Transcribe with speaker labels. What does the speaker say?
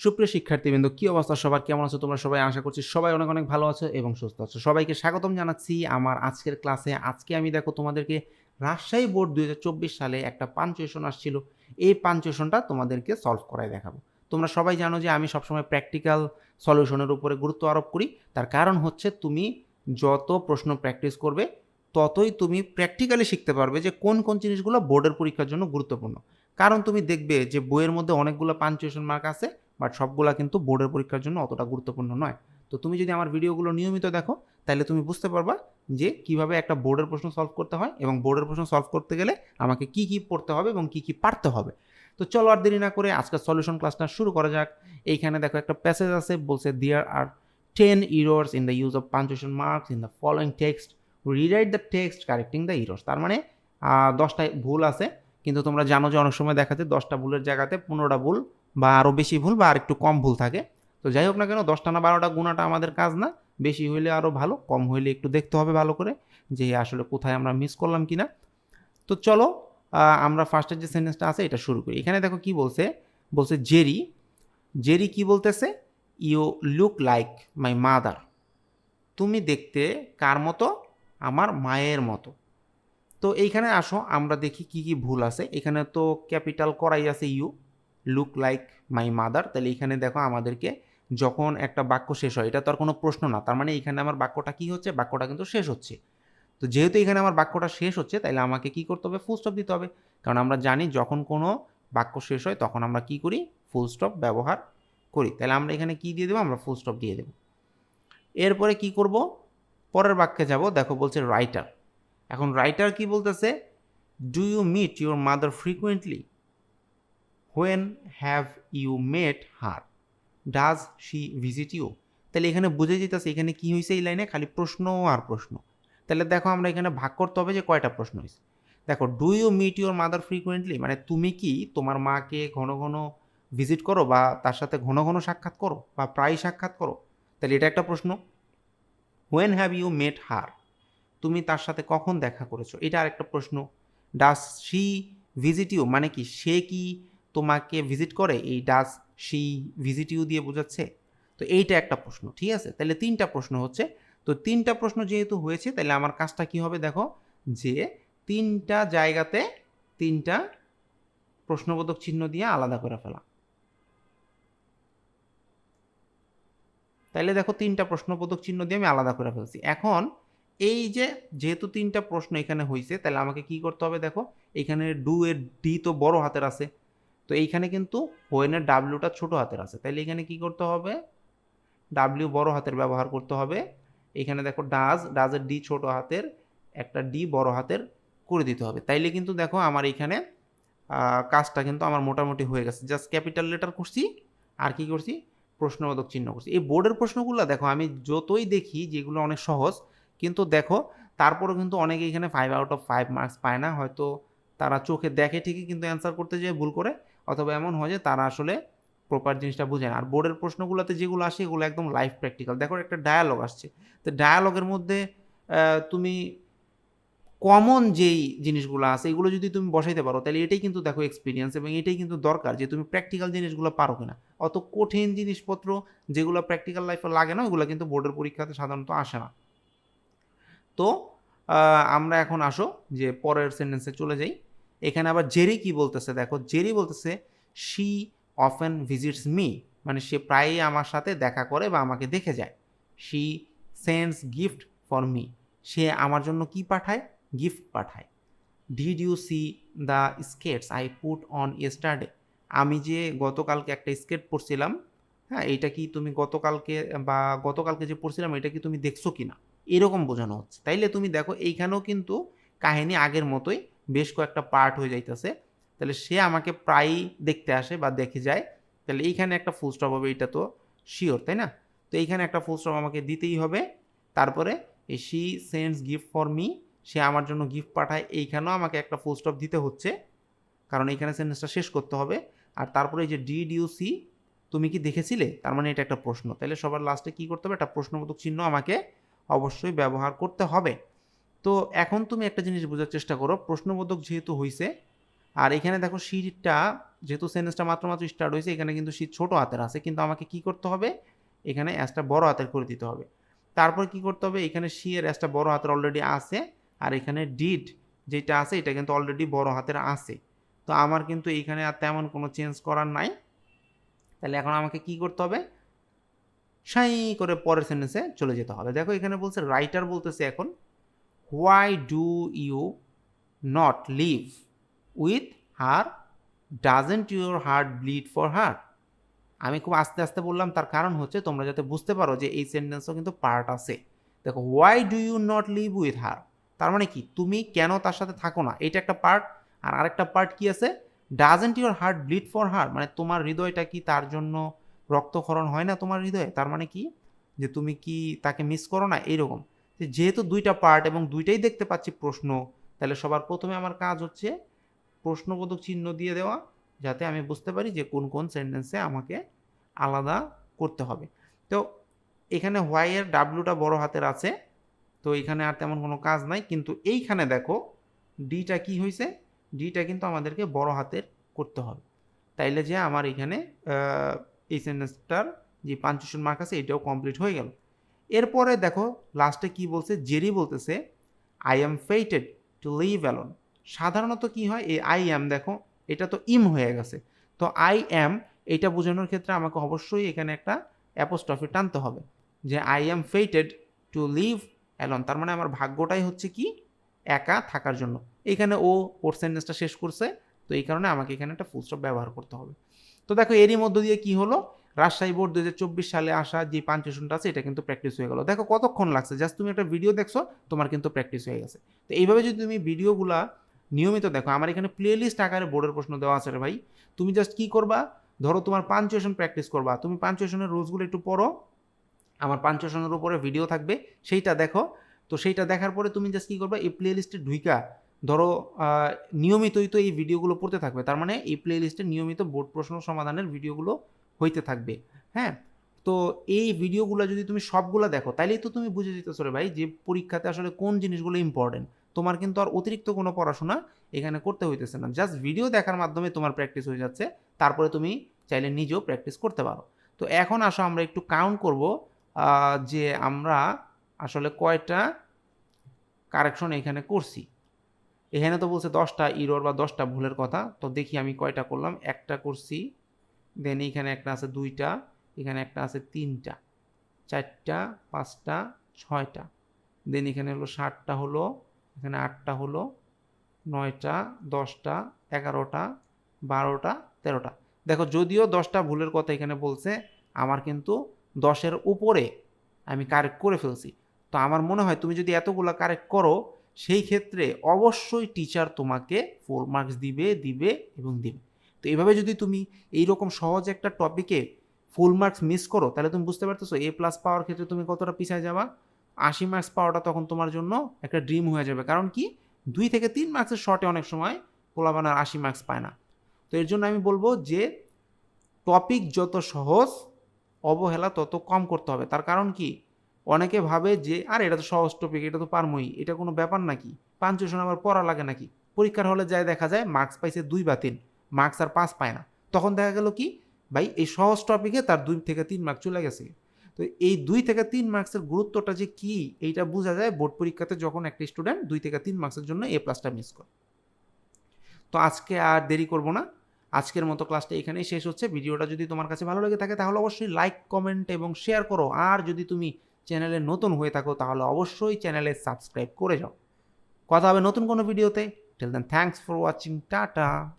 Speaker 1: সুপ্রিয় শিক্ষার্থীবৃন্দ, কি অবস্থা? সবার কেমন আছো? তোমরা সবাই আশা করছি সবাই অনেক অনেক ভালো আছো এবং সুস্থ আছো। সবাইকে স্বাগতম জানাচ্ছি আমার আজকের ক্লাসে। আজকে আমি দেখো তোমাদেরকে রাজশাহী বোর্ড দুই হাজার চব্বিশ সালে একটা পাঞ্চুয়েশন আসছিল। এই পাঞ্চুয়েশনটা তোমাদেরকে সলভ করাই দেখাবো। তোমরা সবাই জানো যে আমি সবসময় প্র্যাকটিক্যাল সলিউশনের উপরে গুরুত্ব আরোপ করি। তার কারণ হচ্ছে তুমি যত প্রশ্ন প্র্যাকটিস করবে, ততই তুমি প্র্যাকটিক্যালি শিখতে পারবে যে কোন কোন জিনিসগুলো বোর্ডের পরীক্ষার জন্য গুরুত্বপূর্ণ। কারণ তুমি দেখবে যে বইয়ের মধ্যে অনেকগুলো পাঞ্চুয়েশন মার্ক আছে। বাট সবগুলা কিন্তু বোর্ডের পরীক্ষার জন্য অতটা গুরুত্বপূর্ণ নয়। তো তুমি যদি আমার ভিডিওগুলো নিয়মিত দেখো তাহলে তুমি বুঝতে পারবা যে কীভাবে একটা বোর্ডের প্রশ্ন সলভ করতে হয় এবং বোর্ডের প্রশ্ন সলভ করতে গেলে আমাকে কি কি পড়তে হবে এবং কি কি পারতে হবে। তো চলো আর দেরি না করে আজকের সলিউশন ক্লাসটা শুরু করা যাক। এইখানে দেখো একটা প্যাসেজ আছে, বলছে there are ten errors in the use of punctuation marks in the following text rewrite the text correcting the errors তার মানে দশটায় ভুল আছে, কিন্তু তোমরা জানো যে অনেক সময় দেখা যায় দশটা ভুলের জায়গাতে পনেরোটা ভুল বা আরও বেশি ভুল বা আর একটু কম ভুল থাকে। তো যাই হোক না কেন, দশটা না বারোটা গুণাটা আমাদের কাজ না। বেশি হইলে আরও ভালো, কম হইলে একটু দেখতে হবে ভালো করে যে আসলে কোথায় আমরা মিস করলাম কি না তো চলো আমরা ফার্স্টের যে সেন্টেন্সটা আছে, এটা শুরু করি। এখানে দেখো কি বলছে? বলছে, জেরি জেরি কি বলতেছে? You look like my mother তুমি দেখতে কার মতো? আমার মায়ের মতো। তো এইখানে আসো, আমরা দেখি কি কি ভুল আছে। এখানে তো ক্যাপিটাল করাই আছে you look like my mother তাহলে এখানে দেখো আমাদেরকে যখন একটা বাক্য শেষ হয়, এটা তো আর কোনো প্রশ্ন না, তার মানে এখানে আমার বাক্যটা কি হচ্ছে? বাক্যটা কিন্তু শেষ হচ্ছে। তো যেহেতু এখানে আমার বাক্যটা শেষ হচ্ছে, তাহলে আমাকে কি করতে হবে? ফুল স্টপ দিতে হবে। কারণ আমরা জানি যখন কোনো বাক্য শেষ হয়, তখন আমরা কি করি? ফুল স্টপ ব্যবহার করি। তাহলে আমরা এখানে কি দিয়ে দেবো? আমরা ফুল স্টপ দিয়ে দেবো। এরপরে কি করব? পরের বাক্যে যাব। দেখো বলছে রাইটার এখন রাইটার কি বলতেছে? Do you meet your mother frequently when have you met her does she visit you তাহলে এখানে বুঝে যেতেছে, এখানে কি হয়েছে এই লাইনে? খালি প্রশ্ন আর প্রশ্ন। তাহলে দেখো আমরা এখানে ভাগ করতে হবে যে কয়টা প্রশ্ন হয়েছে দেখো do you meet your mother frequently মানে তুমি কি তোমার মাকে ঘন ঘন ভিজিট করো বা তার সাথে ঘন ঘন সাক্ষাৎ করো বা প্রায় সাক্ষাৎ করো? তাহলে এটা একটা প্রশ্ন। When have you met her তুমি তার সাথে কখন দেখা করেছ? এটা আরেকটা প্রশ্ন। ডাস শি ভিজিট ইউ মানে কি সে কি তোমাকে ভিজিট করে, এই ডাস সি ভিজিট ইউ দিয়ে বোঝাচ্ছে? তো এইটা একটা প্রশ্ন, ঠিক আছে? তাহলে তিনটা প্রশ্ন হচ্ছে, তো তিনটা প্রশ্ন যেহেতু হয়েছে, তাহলে আমার কাজটা কি হবে দেখো? যে তিনটা জায়গাতে তিনটা প্রশ্নবোধক চিহ্ন দিয়ে আলাদা করে ফেলা। তাইলে দেখো তিনটা প্রশ্নবোধক চিহ্ন দিয়ে আমি আলাদা করে ফেলছি। এখন এই যে যেহেতু তিনটা প্রশ্ন এখানে হয়েছে তাহলে আমাকে কি করতে হবে দেখো? এখানে ডু এর ডি তো বড় হাতের আছে। তো এইখানে কিন্তু হোয়েনের ডাব্লিউটা ছোট হাতের আছে। তাহলে এখানে কি করতে হবে? ডাব্লিউ বড় হাতের ব্যবহার করতে হবে। এখানে দেখো ডাজ, ডাজের ডি ছোট হাতের, একটা ডি বড় হাতের করে দিতে হবে। তাইলে কিন্তু দেখো আমার এখানে কাজটা কিন্তু আমার মোটামুটি হয়ে গেছে। জাস্ট ক্যাপিটাল লেটার করছি, আর কি করছি? প্রশ্নবোধক চিহ্ন করছি। এই বোর্ডের প্রশ্নগুলো দেখো, আমি যতই দেখি যেগুলো অনেক সহজ, কিন্তু দেখো, তারপরেও কিন্তু অনেকে এখানে five out of five marks পায় না। হয়তো তারা চোখে দেখে ঠিকই কিন্তু অ্যান্সার করতে যেয়ে ভুল করে, অথবা এমন হয় যে তারা আসলে প্রপার জিনিসটা বুঝে না। আর বোর্ডের প্রশ্নগুলোতে যেগুলো আসে, এগুলো একদম লাইফ প্র্যাকটিক্যাল দেখো একটা ডায়ালগ আসছে। তো ডায়ালগের মধ্যে তুমি কমন যেই জিনিসগুলো আছে, এগুলো যদি তুমি বসাইতে পারো, তাহলে এটাই কিন্তু দেখো এক্সপিরিয়েন্স এবং এটাই কিন্তু দরকার যে তুমি প্র্যাকটিক্যাল জিনিসগুলো পারো কিনা। অত কঠিন জিনিসপত্র যেগুলো প্র্যাকটিক্যাল লাইফে লাগে না, ওগুলো কিন্তু বোর্ডের পরীক্ষাতে সাধারণত আসে না। তো আমরা এখন আসো যে পরের সেন্টেন্সে চলে যাই। এখানে আবার জেরি কি বলতেছে? দেখো, জেরি বলতেছে শি অফেন ভিজিটস মি মানে সে প্রায়ই আমার সাথে দেখা করে বা আমাকে দেখে যায়। She sends gift for me সে আমার জন্য কি পাঠায়? গিফট পাঠায়। Did you see the skates I put on yesterday আমি যে গতকালকে একটা স্কেট পরছিলাম হ্যাঁ এইটা কি তুমি গতকালকে বা গতকালকে যে পড়ছিলাম এটা কি তুমি দেখছ কি না এরকম বোঝানো হচ্ছে। তাইলে তুমি দেখো, এইখানেও কিন্তু কাহিনী আগের মতোই বেশ কয়েকটা পার্ট হয়ে যাইতেছে। তাহলে সে আমাকে প্রায়ই দেখতে আসে বা দেখে যায়। তাহলে এইখানে একটা ফুল স্টপ হবে, এটা তো শিওর তাই না? তো এইখানে একটা ফুল স্টপ আমাকে দিতেই হবে। তারপরে এই she sends gift for me সে আমার জন্য গিফট পাঠায়, এইখানেও আমাকে একটা ফুল স্টপ দিতে হচ্ছে। কারণ এইখানে সেন্টেন্সটা শেষ করতে হবে। আর তারপরে এই যে ডিড ইউ সি তুমি কি দেখেছিলে? তার মানে এটা একটা প্রশ্ন। তাহলে সবার লাস্টে কি করতে হবে? একটা প্রশ্নবোধক চিহ্ন আমাকে অবশ্যই ব্যবহার করতে হবে। তো এখন তুমি একটা জিনিস বোঝার চেষ্টা করো, প্রশ্নবোধক যেহেতু হয়েছে আর এখানে দেখো সিটটা যেহেতু সেন্টেন্সটা মাত্র মাত্র স্টার্ট হয়েছে এখানে কিন্তু শি ছোট হাতের আছে, কিন্তু আমাকে কি করতে হবে? এখানে অ্যাসটা বড় হাতের করে দিতে হবে। তারপর কি করতে হবে? এখানে শি এর অ্যাসটা বড় হাতের অলরেডি আছে, আর এখানে ডিড যেটা আছে, এটা কিন্তু অলরেডি বড় হাতের আছে। তো আমার কিন্তু এইখানে আর তেমন কোনো চেঞ্জ করার নাই। তাহলে এখন আমাকে কি করতে হবে? সাই করে পরের সেন্টেন্সে চলে যেতে হবে। দেখো এখানে বলছে রাইটার বলতেছে এখন why do you not live with her doesn't your heart bleed for her আমি খুব আস্তে আস্তে বললাম, তার কারণ হচ্ছে তোমরা যাতে বুঝতে পারো যে এই সেন্টেন্সও কিন্তু পার্ট আছে। দেখো why do you not live with her তার মানে কি? তুমি কেন তার সাথে থাকো না? এটা একটা পার্ট আর আরেকটা পার্ট কি আছে? Doesn't your heart bleed for her মানে তোমার হৃদয়টা কি তার জন্য রক্তক্ষরণ হয় না তোমার হৃদয়ে? তার মানে কি? যে তুমি কি তাকে মিস করো না? এইরকম। যেহেতু দুইটা পার্ট এবং দুইটাই দেখতে পাচ্ছি প্রশ্ন, তাহলে সবার প্রথমে আমার কাজ হচ্ছে প্রশ্নবোধক চিহ্ন দিয়ে দেওয়া, যাতে আমি বুঝতে পারি যে কোন কোন সেন্টেন্সে আমাকে আলাদা করতে হবে। তো এখানে হোয়াইয়ের ডাব্লুটা বড় হাতের আছে, তো এখানে আর তেমন কোনো কাজ নাই, কিন্তু এইখানে দেখো ডিটা কি হয়েছে ডিটা কিন্তু আমাদেরকে বড় হাতের করতে হবে। তাইলে যে আমার এখানে এই সেন্টেন্সটার যে পাঞ্চুশন মার্ক আছে, এটাও কমপ্লিট হয়ে গেল। এরপরে দেখো লাস্টে কি বলছে? জেরি বলতেছে I am fated to live alone সাধারণত কি হয়? এই আই অ্যাম দেখো, এটা তো ইম হয়ে গেছে। তো আই অ্যাম এটা বোঝানোর ক্ষেত্রে আমাকে অবশ্যই এখানে একটা অ্যাপোস্ট্রফি টানতে হবে, যে I am fated to live alone তার মানে আমার ভাগ্যটাই হচ্ছে কি? একা থাকার জন্য। এখানে ও ওর সেন্টেন্সটা শেষ করছে, তো এই কারণে আমাকে এখানে একটা ফুল স্টপ ব্যবহার করতে হবে। তো দেখো, এরই মধ্য দিয়ে কি হলো? রাজশাহী বোর্ড দু হাজার চব্বিশ সালে আসা যে পাঞ্চুশনটা আছে, এটা কিন্তু প্র্যাকটিস হয়ে গেল। দেখো কতক্ষণ লাগছে? জাস্ট তুমি একটা ভিডিও দেখছ, তোমার কিন্তু প্র্যাকটিস হয়ে গেছে। তো এইভাবে যদি তুমি ভিডিওগুলা নিয়মিত দেখো, আমার এখানে প্লে লিস্ট আকারে বোর্ডের প্রশ্ন দেওয়া আছে রে ভাই। তুমি জাস্ট কী করবা? ধরো তোমার পাঞ্চুয়েশন প্র্যাকটিস করবা। তুমি পাঞ্চুয়েশনের রোজগুলো একটু পড়ো। আমার পাঞ্চুয়েশনের উপরে ভিডিও থাকবে, সেইটা দেখো। তো সেইটা দেখার পরে তুমি জাস্ট কী করবা? এই প্লে লিস্টে ঢুইকা, ধরো নিয়মিতই তো এই ভিডিওগুলো পড়তে থাকবে। তার মানে এই প্লে লিস্টে নিয়মিত বোর্ড প্রশ্ন সমাধানের ভিডিওগুলো হইতে থাকবে। হ্যাঁ? তো এই ভিডিওগুলো যদি তুমি সবগুলো দেখো, তাইলেই তো তুমি বুঝে যেতেছো রে ভাই যে পরীক্ষাতে আসলে কোন জিনিসগুলো ইম্পর্টেন্ট তোমার কিন্তু আর অতিরিক্ত কোনো পড়াশোনা এখানে করতে হইতেছে না। জাস্ট ভিডিও দেখার মাধ্যমে তোমার প্র্যাকটিস হয়ে যাচ্ছে, তারপরে তুমি চাইলে নিজেও প্র্যাকটিস করতে পারো। তো এখন আসো, আমরা একটু কাউন্ট করব যে আমরা আসলে কয়টা কারেকশন এখানে করছি। এখানে তো বলছে দশটা ইরোর বা দশটা ভুলের কথা, তো দেখি আমি কয়টা করলাম। একটা করছি দেন এখানে একটা আছে দুইটা, এখানে একটা আছে তিনটা, চারটা, পাঁচটা, ছয়টা। দেন এখানে হলো সাতটা হলো, এখানে আটটা হলো, নয়টা, দশটা, এগারোটা, বারোটা, তেরোটা। দেখো যদিও দশটা ভুলের কথা এখানে বলছে, আমার কিন্তু দশের উপরে আমি কারেক্ট করে ফেলছি। তো আমার মনে হয় তুমি যদি এতগুলো কারেক্ট করো, সেই ক্ষেত্রে অবশ্যই টিচার তোমাকে ফোর মার্কস দিবে দিবে এবং দিবে। তো এইভাবে যদি তুমি এই রকম সহজ একটা টপিকে ফুল মার্কস মিস করো, তাহলে তুমি বুঝতে পারতেছো এ প্লাস পাওয়ার ক্ষেত্রে তুমি কতটা পিছিয়ে যাবা। আশি মার্কস পাওয়াটা তখন তোমার জন্য একটা ড্রিম হয়ে যাবে। কারণ কি? দুই থেকে তিন মার্কসের শর্টে অনেক সময় পোলাবানার আশি মার্কস পায় না। তো এর জন্য আমি বলব যে টপিক যত সহজ, অবহেলা তত কম করতে হবে। তার কারণ কি? অনেকে ভাবে যে, আর, এটা তো সহজ টপিক এটা তো পারমই। এটা কোনো ব্যাপার নাকি? পাঞ্চুয়েশন আবার পড়া লাগে নাকি? পরীক্ষার হলে যায়, দেখা যায় মার্কস পাইছে দুই বা তিন। মার্কস আর পাস পায় না। তখন দেখা গেল কি, ভাই, এই সহজ টপিকে তার দুই থেকে তিন মার্ক চলে গেছে। তো এই দুই থেকে তিন মার্কসের গুরুত্বটা যে কি, এইটা বোঝা যায় বোর্ড পরীক্ষাতে যখন একটা স্টুডেন্ট দুই থেকে তিন মার্কসের জন্য এ প্লাসটা মিস করে। তো আজকে আর দেরি করব না। আজকের মতো ক্লাসটা এখানেই শেষ হচ্ছে। ভিডিওটা যদি তোমার কাছে ভালো লেগে থাকে, তাহলে অবশ্যই লাইক কমেন্ট এবং শেয়ার করো। আর যদি তুমি চ্যানেলে নতুন হয়ে থাকো, তাহলে অবশ্যই চ্যানেলে সাবস্ক্রাইব করে যাও। কথা হবে নতুন কোনো ভিডিওতে tell then thanks for watching tata